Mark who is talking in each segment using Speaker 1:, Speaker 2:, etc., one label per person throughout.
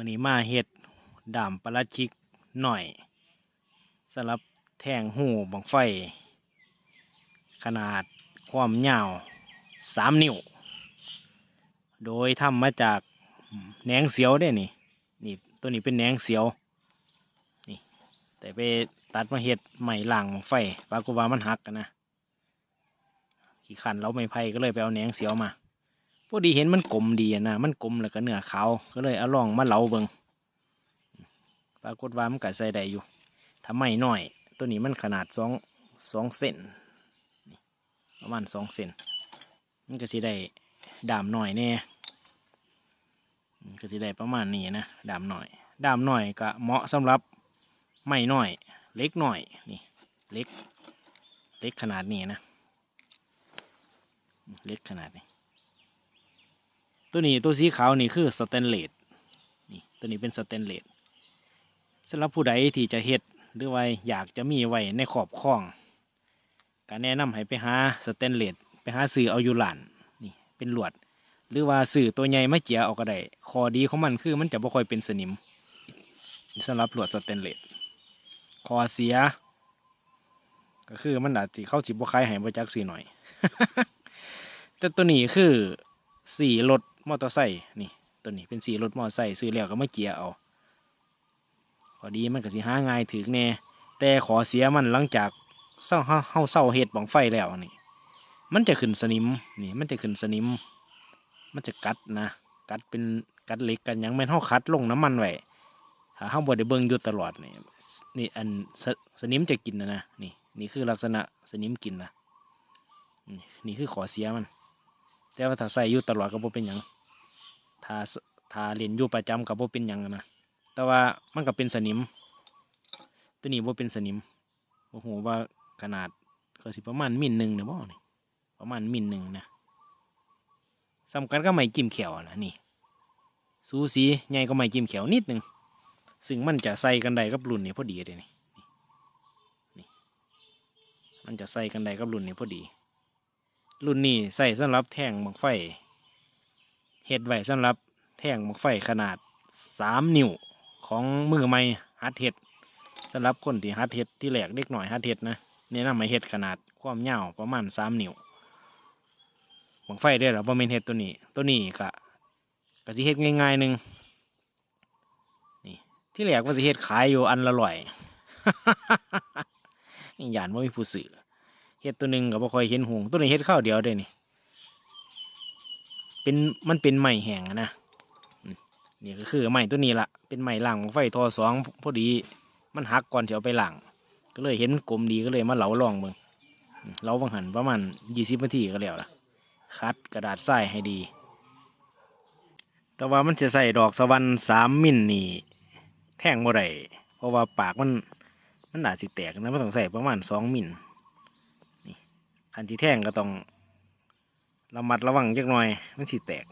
Speaker 1: มือนี้มาเฮ็ดดามปลาชิกหน่อยสำหรับแทงหูบังไฟ ขนาดความยาวสามนิ้ว โดยทำมาจากแหนงเสียวได้นี่นี่ตัวนี้เป็นแหนงเสียวนี่แต่ไปตัดมาเฮ็ดใหม่ล่างบังไฟปรากฏว่ามันหักกันนะขี้ขันเราไม่ไผ่ก็เลยไปเอาแหนงเสียวมา พอดีเห็นมันกลมดีนะมันกลมแล้วก็เนื้อขาวก็เลยเอาลองมาเหลาเบิงปรากฏว่ามันก็ใส่ได้อยู่ถ้าไม่น้อย ตัวนี้มันขนาดสองสองเซนประมาณสองเซนมันก็สิได้ดามหน่อยแน่มันก็สิได้ประมาณนี้นะดามหน่อย ดามหน่อยก็เหมาะสำหรับไม่น้อย เล็กหน่อยนี่เล็ก เล็กขนาดนี้นะ เล็กขนาดนี้ ตัวนี้ตัวสีขาวนี่คือสแตนเลสนี่ตัวนี้เป็นสแตนเลสสำหรับผู้ใดที่จะเฮ็ดหรือว่าอยากจะมีไว้ในขอบคล้องก็แนะนำให้ไปหาสแตนเลสไปหาซื้อเอาอยู่ร้านนี่เป็นหลวด หรือว่าซื้อตัวใหญ่มาเจียเอาก็ได้ข้อดีของมันคือมันจะบ่ค่อยเป็นสนิมสำหรับหลวดสแตนเลสข้อเสีย ก็คือมันอาจจะเข้าจิบบ่คายให้บ่จักซื้อหน่อย แต่ตัวนี้คือสีรถ มอเตอร์ไซค์นี่ตัวนี้เป็นสีรถมอเตอร์ไซค์ซื้อแล้วก็มาเกียร์เอาพอดีมันก็สิหาง่ายถึกแน่แต่ขอเสียมันหลังจากเศร้าเฮาเศร้าเฮ็ดบังไฟแล้วนี่ มันจะขึ้นสนิมนี่มันจะขึ้นสนิม มันจะกัดนะ กัดเป็นกัดเล็กกันยังแม่นเฮาคัดลงน้ำมันไว้ถ้าเฮาบ่ได้เบิ่งอยู่ตลอดนี่นี่อันสสนิมจะกินนะนะนี่นี่คือลักษณะสนิมกินนะนี่คือขอเสียมัน แต่ว่าถ้าใส่อยู่ตลอดก็บ่เป็นหยัง ถ้าถ้าเล่นอยู่ประจำก็บ่เป็นยังนะแต่ว่ามันก็เป็นสนิม ตัวนี้บ่เป็นสนิมบ่ฮู้ว่าขนาดก็สิประมาณมิลหนึ่งนี่ยบ่นี่ประมาณมิลหนึ่งนะสำคัญก็ไม่จิ้มแขวนะนี่สูสีใหญ่ก็ไม่จิ้มแขวนิดหนึ่งซึ่งมันจะใส่กันได้กับรุ่นนี้พอดีเลยนี่นี่มันจะใส่กันได้กับรุ่นนี้พอดี รุ่นนี้ใส่สำหรับแท่งบังไฟ เฮ็ดไว้สำหรับแท่งบังไฟขนาดสามนิ้วของมือใหม่ฮัดเฮ็ดสำหรับคนที่ฮัดเฮ็ดที่แหลกเล็กหน่อยฮัดเฮ็ดนะแนะนำให้เฮ็ดขนาดความยาวประมาณสามนิ้วบังไฟได้หรอบ่แม่นเฮ็ดตัวนี้ ตัวนี้ก็ก็สิเฮ็ดง่ายๆหนึ่งนี่ที่แหลกว่าสิเฮ็ดขายอยู่อันละร้อยนี่หยานว่ามีผู้ซื้อเฮ็ดตัวหนึ่งก็บ่ค่อยเห็นหงตัวนี้เฮ็ดข้าวเดียวเด้นี่ เป็นมันเป็นไม้แห้งนะนี่ก็คือไม้ตัวนี้ละเป็นไม้ล่างของไฟทอสองพอดีมันหักก่อนที่เอาไปล่าง ก็เลยเห็นกลมดีก็เลยมาเหลาลองเบิ่งเหลาบังหันประมาณยี่สิบนาทีก็แล้วล่ะ คัดกระดาษทรายให้ดี แต่ว่ามันจะใส่ดอกสวรรค์สามมิลนี่แท่งบ่ได้เพราะว่าปากมันมันอาจสิแตกนะมันต้องใส่ประมาณสองมิลคันที่แท่งก็ต้อง ระมัดระวังจักหน่อย มันสิแตก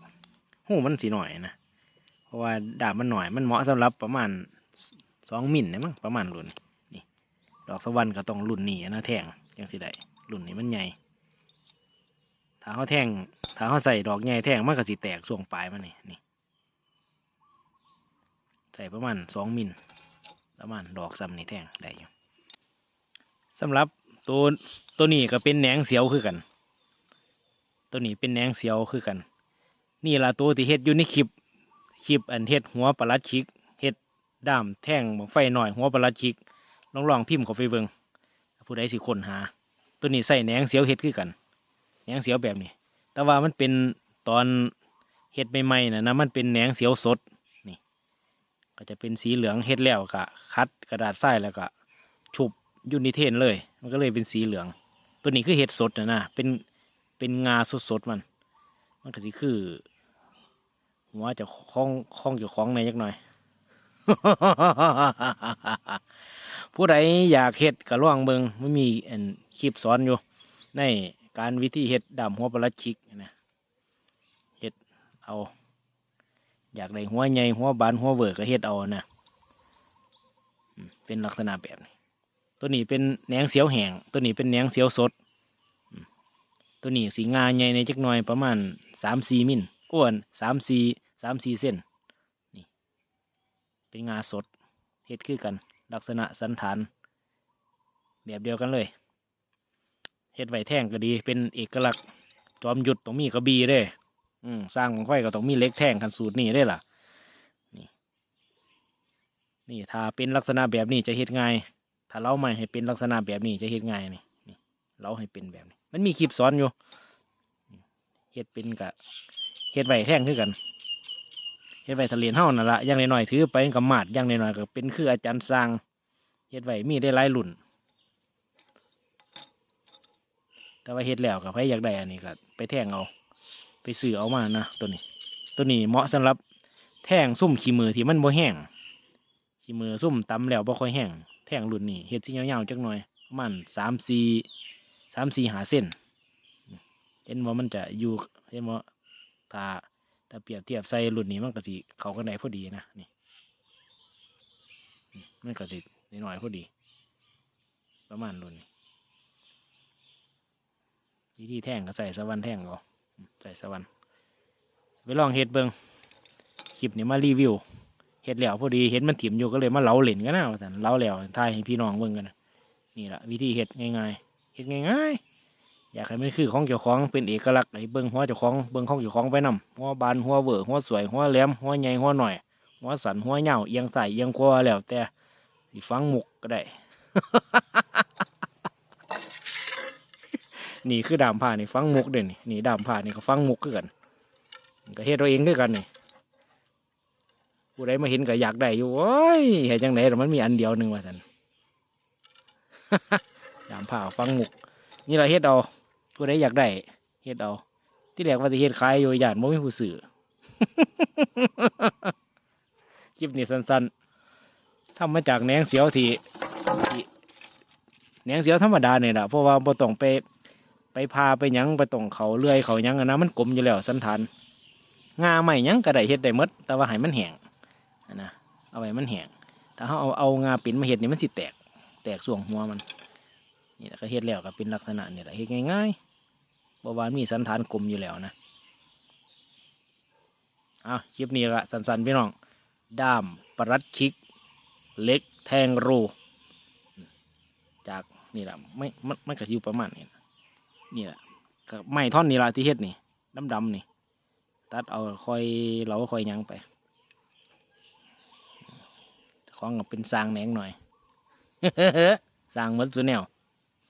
Speaker 1: หูมันสีหน่อยนะ เพราะว่าดาบมันหน่อย มันเหมาะสำหรับประมาณสองมิลนะมั้งประมาณรุ่นนี่ ดอกสวรรค์ก็ต้องรุ่นนี้นะแท่งจังสิได้รุ่นนี้มันใหญ่ ถ้าเขาแท่งถ้าเขาใส่ดอกใหญ่แท่งมันก็สิแตกส่วงปลายมันนี่นี่ ใส่ประมาณสองมิลประมาณดอกซ้ำนี่แท่งได้อยู่สำหรับตัวตัวนี้ก็เป็นแหนงเสียวคือกัน ตัวนี้เป็นแหนงเสียวคือกัน นี่ละตัวที่เฮ็ดอยู่ในคลิปคลิปอันเฮ็ดหัวปลาลัดชิกเฮ็ดด้ามแท่งบังไฟหน่อยหัวปลาลัดชิกลองลองพิมพ์เข้าไปเบิงผู้ใดสิคนหา ตัวนี้ใส่แหนงเสียวเฮ็ดคือกันแหนงเสียวแบบนี้ แต่ว่ามันเป็นตอนเฮ็ดใหม่ๆนะนะมันเป็นแหนงเสียวสดนี่ก็จะเป็นสีเหลืองเฮ็ดแล้วก็คัดกระดาษทรายแล้วก็ ชุบยูนิเทนเลย มันก็เลยเป็นสีเหลือง ตัวนี้คือเห็ดสดนะนะเป็น เป็นงาสดๆมัน มันก็สิคือหัวจะคล้องคล้องอยู่คล้องในยักหน่อย ผู้ใดอยากเห็ดก็ล่องเบิงไม่มีอันคลิปสอนอยู่ ในการวิธีเห็ดดำหัวปลาชิกนะเห็ดเอา อยากได้หัวใหญ่หัวบานหัวเวิร์กก็เห็ดเอานะเป็นลักษณะแบบนี้ตัวนี้เป็นแหนงเสียวแห้งตัวนี้เป็นแหนงเสียวสด ตัวนี้สีงาใหญ่ในจักหน่อยประมาณสามสี่มิลอ้วนสามสี่สามสี่เส้นนี่เป็นงาสดเฮ็ดคือกัน ลักษณะสันฐาน แบบเดียวกันเลยเฮ็ดไว้แท่งก็ดี เป็นเอกลักษณ์จอมหยุดต้องมีกระบี่เด้อืมสร้างของไฟก็ต้องมีเล็กแท่งกันสูตรนี้ได้ล่ะนี่นี่ถ้าเป็นลักษณะแบบนี้จะเฮ็ดง่ายถ้าเราไม่ให้เป็นลักษณะแบบนี้จะเฮ็ดง่ายนี่นี่เราให้เป็นแบบนี้ มันมีคลิปสอนอยู่เฮ็ดเป็นกะเฮ็ดไว้แท่งคือกันเฮ็ดไว้ทะเลนเฮานั่นละอย่างน้อยๆถือไปกับมาดอย่างน้อยๆก็เป็นคืออาจารย์สร้างเฮ็ดไว้มีได้หลายรุ่น แต่ว่าเฮ็ดแล้วกับใครอยากได้อันนี้ก็ไปแท่งเอา ไปซื้อเอามานะตัวนี้ ตัวนี้เหมาะสำหรับแท่งซุ่มขี้มือที่มันบ่แห้งขี้มือซุ่มตำแล้วบ่ค่อยแห้งแท่งรุ่นนี้เฮ็ดสิยาวๆจักหน่อยมาณสามสี่ สามสี่หาเส้น เห็นว่ามันจะอยู่เห็นว่าถ้าถ้าเปรียบเทียบใส่รุ่นนี้มันก็สิเขากันได้พอดีนะนี่มันก็สินิดหน่อยพอดี ประมาณรุ่นนี้วิธีแท่งก็ใส่สวรรค์แท่งเอาอืมใส่สวรรค์ไปลองเฮ็ดเบิงคลิปนี้มารีวิวเฮ็ดแล้วพอดีเห็นมันถิ่มอยู่ก็เลยมาเล้าเล่นกันนะว่าสันเล้าแล้วทายให้พี่น้องเบิ่งกันนะนี่แหละวิธีเฮ็ดง่ายๆ เฮ็ดง่ายๆอยากให้มันคือของเจ้าของเป็นเอกลักษณ์ให้เบิ่งหัวเจ้าของเบิ่งของเจ้าของไปนำหัวบานหัวเวอหัวสวยหัวแหลมหัวใหญ่หัวหน่อยหัวสันหัวเหยาวเอียงใส่เอียงขวาแล้วแต่สิฟังมุกก็ได้ นี่คือดามผ้านี่ฟังมุกเด่นนี่นี่ดามผ้านี่ก็ฟังมุกกันก็เฮ็ดเราเองคือกันนี่ผู้ใดมาเห็นก็อยากได้อยู่โอ้ยเฮ็ดจังไดแต่มันมีอันเดียวหนึ่งว่าซั่น ดามผ้าฟังมุก นี่เราเฮ็ดเอาผู้ใดอยากได้เฮ็ดเอา ที่แรกว่าสิเฮ็ดขายอยู่ย่านบ่มีผู้ซื้อคลิปนี้สั้นๆทำมาจากแหนงเสียวที่แหนงเสียวธรรมดาเนี่ยแหละเพราะว่าบ่ต้องไปไปพาไปยังไปต้องเขาเลื่อยเขายังนะมันกลมอยู่แล้วสันฐานงาใหม่ยังก็ได้เฮ็ดได้หมดแต่ว่าให้มันแห้งนะเอาไว้มันแห้งถ้าเขาเอาเอางาปิ้นมาเฮ็ดนี่มันสิแตก แตกส่วงหัวมัน นี่แหละก็เฮ็ดแล้วก็เป็นลักษณะนี่แหละเฮ็ดง่ายๆบ่ว่ามีสันฐานกลมอยู่แล้วนะเอาคลิปนี้ละสั้นๆพี่น้อง ด้ามปรัดคิก เล็กแทงรู จากนี่แหละไม่มันมันก็อยู่ประมาณนี้นะนี่แหละก็ไม้ท่อนนี่ละที่เฮ็ดนี่ดำๆนี่ ตัดเอาคอยเราคอยยังไปของก็เป็นสร้างแหนงหน่อยสร้างเหมือนสุแนว